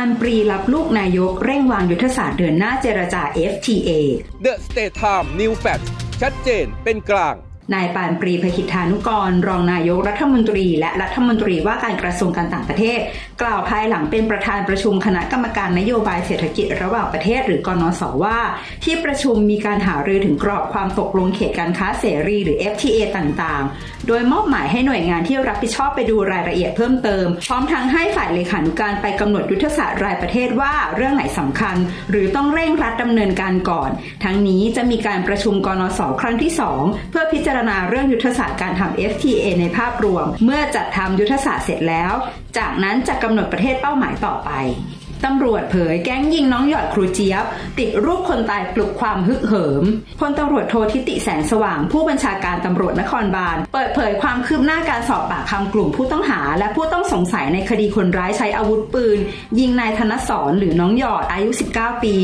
าลปรีรับลูกนายก เร่งวางยุทธศาสตร์เดินหน้าเจรจา FTA The State Time New Fact ชัดเจนเป็นกลาง นายปานปรีพคิทธานุกร รองนายกรัฐมนตรี และรัฐมนตรีว่าการกระทรวงการต่างประเทศ กล่าวภายหลังเป็นประธานประชุมคณะกรรมการนโยบายเศรษฐกิจระหว่างประเทศหรือกนสว่า ที่ประชุมมีการหารือถึงกรอบความตกลงเขตการค้าเสรี หรือ FTA ต่างๆ โดยมอบหมายให้หน่วยงานที่รับผิดชอบไปดูรายละเอียดเพิ่มเติม พร้อมทั้งให้ฝ่ายเลขานุการไปกำหนดยุทธศาสตร์รายประเทศว่าเรื่องไหนสำคัญ หรือต้องเร่งรัดดำเนินการก่อน ทั้งนี้จะมีการประชุมกนสครั้งที่ 2 เพื่อพิจารณาเรื่องยุทธศาสตร์การทำ FTA ในภาพรวม เมื่อจัดทำยุทธศาสตร์เสร็จแล้ว จากนั้นจะกำหนดประเทศเป้าหมายต่อไป ตำรวจเผยแก๊งยิงน้องหยอดครูเจี๊ยบ ติดรูปคนตายปลุกความฮึกเหิมพลตำรวจโททิติแสงสว่าง ผู้บัญชาการตำรวจนครบาล เปิดเผยความคืบหน้าการสอบปากคำกลุ่มผู้ต้องหา และผู้ต้องสงสัยในคดีคนร้ายใช้อาวุธปืน ยิงนายธนสรหรือน้องหยอดอายุ 19 ปี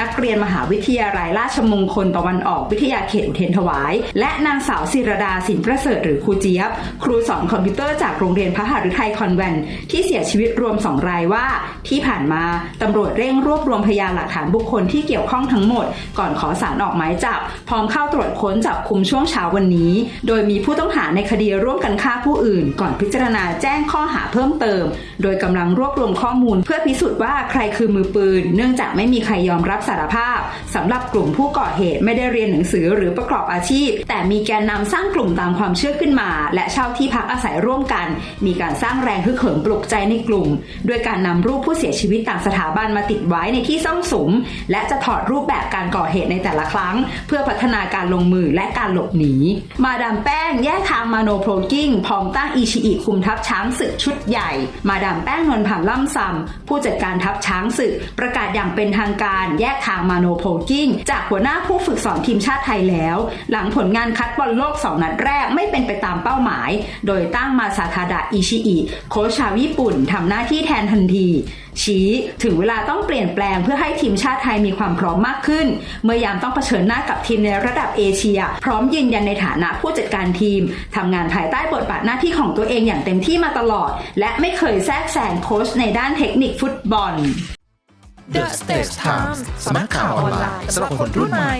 นักเรียนมหาวิทยาลัยราชมงคลตะวันออกวิทยาเขตอุเทนถวาย และนางสาวศิรดาสินประเสริฐหรือครูเจี๊ยบ ครูสอนคอมพิวเตอร์จากโรงเรียนพระหฤทัยคอนแวนที่เสียชีวิตรวมสองรายว่าที่ผ่านมาตำรวจเร่งรวบรวมพยานหลักฐานบุคคลที่เกี่ยวข้องทั้งหมด ก่อนขอสารออกหมายจับ พร้อมเข้าตรวจค้นจับคุมช่วงเช้าวันนี้ โดยมีผู้ต้องหาในคดีร่วมกันฆ่าผู้อื่น ก่อนพิจารณาแจ้งข้อหาเพิ่มเติม โดยกำลังรวบรวมข้อมูล เพื่อพิสูจน์ว่าใครคือมือปืน เนื่องจากไม่มีใครยอมรับสารภาพสำหรับกลุ่มผู้ก่อเหตุไม่ได้เรียนหนังสือหรือประกอบอาชีพ แต่มีแกนนำสร้างกลุ่มตามความเชื่อขึ้นมา และเช่าที่พักอาศัยร่วมกัน มีการสร้างแรงฮึกเหิมปลุกใจในกลุ่ม ด้วยการนำรูปผู้เสียชีวิตตางสถาบันมาติดไว้ในที่ซ่องสุม และจะถอดรูปแบบการก่อเหตุในแต่ละครั้ง เพื่อพัฒนาการลงมือและการหลบหนี มาดามแป้งแยกทางมาโนโพลกิ้งพร้อมตั้งอีชิอิคุมทัพช้างศึกชุดใหญ่ มาดามแป้งนนท์ผ่านล่ำซำผู้จัดการทัพช้างศึก ประกาศอย่างเป็นทางการแยกทางมาโนโพลกิ้งจากหัวหน้าผู้ฝึกสอนทีมชาติไทยแล้ว หลังผลงานคัดบอลโลกสองนัดแรกไม่เป็นไปตามเป้าหมาย โดยตั้งมาซาคาดะอิชิอิโค้ชชาวญี่ปุ่นทำหน้าที่แทนทันทีชี้ถึงเวลาต้องเปลี่ยนแปลงเพื่อให้ทีมชาติไทยมีความพร้อมมากขึ้น เมื่อยามต้องเผชิญหน้ากับทีมในระดับเอเชีย พร้อมยืนยันในฐานะผู้จัดการทีมทำงานภายใต้บทบาทหน้าที่ของตัวเองอย่างเต็มที่มาตลอด และไม่เคยแทรกแซงโค้ชในด้านเทคนิคฟุตบอล The Stage Times สำนักข่าวออนไลน์สำหรับคนรุ่นใหม่